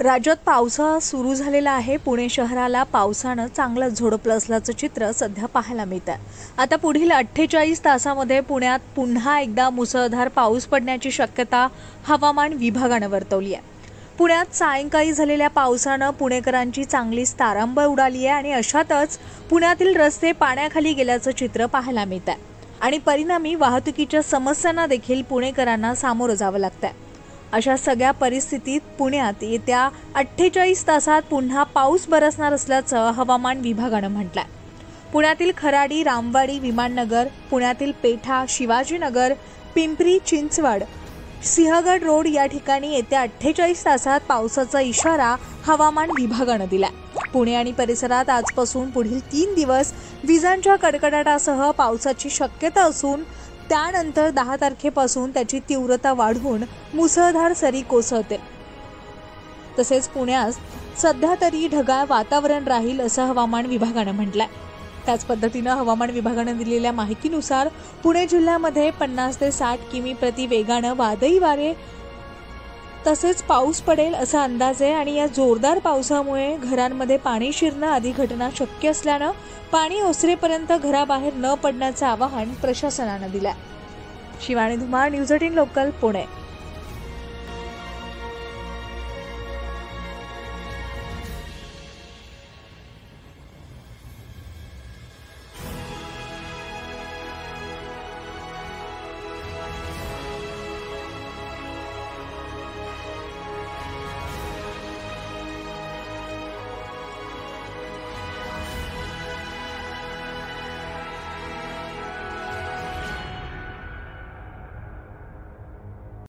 राज्यात पावसाळा सुरू झालेला आहे. पुणे शहराला पावसानं चांगलंच झोडपलं असल्याचं चित्र सध्या पाहायला मिळतं आहे आता पुढील अठ्ठेचाळीस तासामध्ये पुण्यात पुन्हा एकदा मुसळधार पाऊस पडण्याची शक्यता हवामान विभागानं वर्तवली आहे. पुण्यात सायंकाळी झालेल्या पावसानं पुणेकरांची चांगलीच तारांबळ उडाली आहे आणि अशातच पुण्यातील रस्ते पाण्याखाली गेल्याचं चित्र पाहायला मिळतं आहे आणि परिणामी वाहतुकीच्या समस्यांना देखील पुणेकरांना सामोरं जावं लागतं अशा सगळ्या परिस्थितीत पुण्यात येत्या अठ्ठेचाळीस तासात पुन्हा पाऊस बरसणार असल्याचं हवामान विभागानं म्हटलंय. पुण्यातील खराडी रामवाडी विमाननगर पुण्यातील पेठा शिवाजीनगर पिंपरी चिंचवड सिंहगड रोड या ठिकाणी येत्या अठ्ठेचाळीस तासात पावसाचा इशारा हवामान विभागानं दिलाय. पुणे आणि परिसरात आजपासून पुढील तीन दिवस विजांच्या कडकडाटासह पावसाची शक्यता असून त्यानंतर दहा तारखेपासून त्याची तीव्रता वाढून मुसळधार सरी कोसळते तसेच पुण्यात सध्या तरी ढगाळ वातावरण राहील असं हवामान विभागानं म्हटलंय. त्याच पद्धतीनं हवामान विभागानं दिलेल्या माहितीनुसार पुणे जिल्ह्यामध्ये पन्नास ते साठ किमी प्रति वेगानं वादळी वारे तसेच पाऊस पडेल असा अंदाज आहे आणि या जोरदार पावसामुळे घरांमध्ये पाणी शिरणं आदी घटना शक्य असल्यानं पाणी ओसरेपर्यंत घराबाहेर न पडण्याचं आवाहन प्रशासनानं दिलं Shivani Dhumal news eighteen local Pune.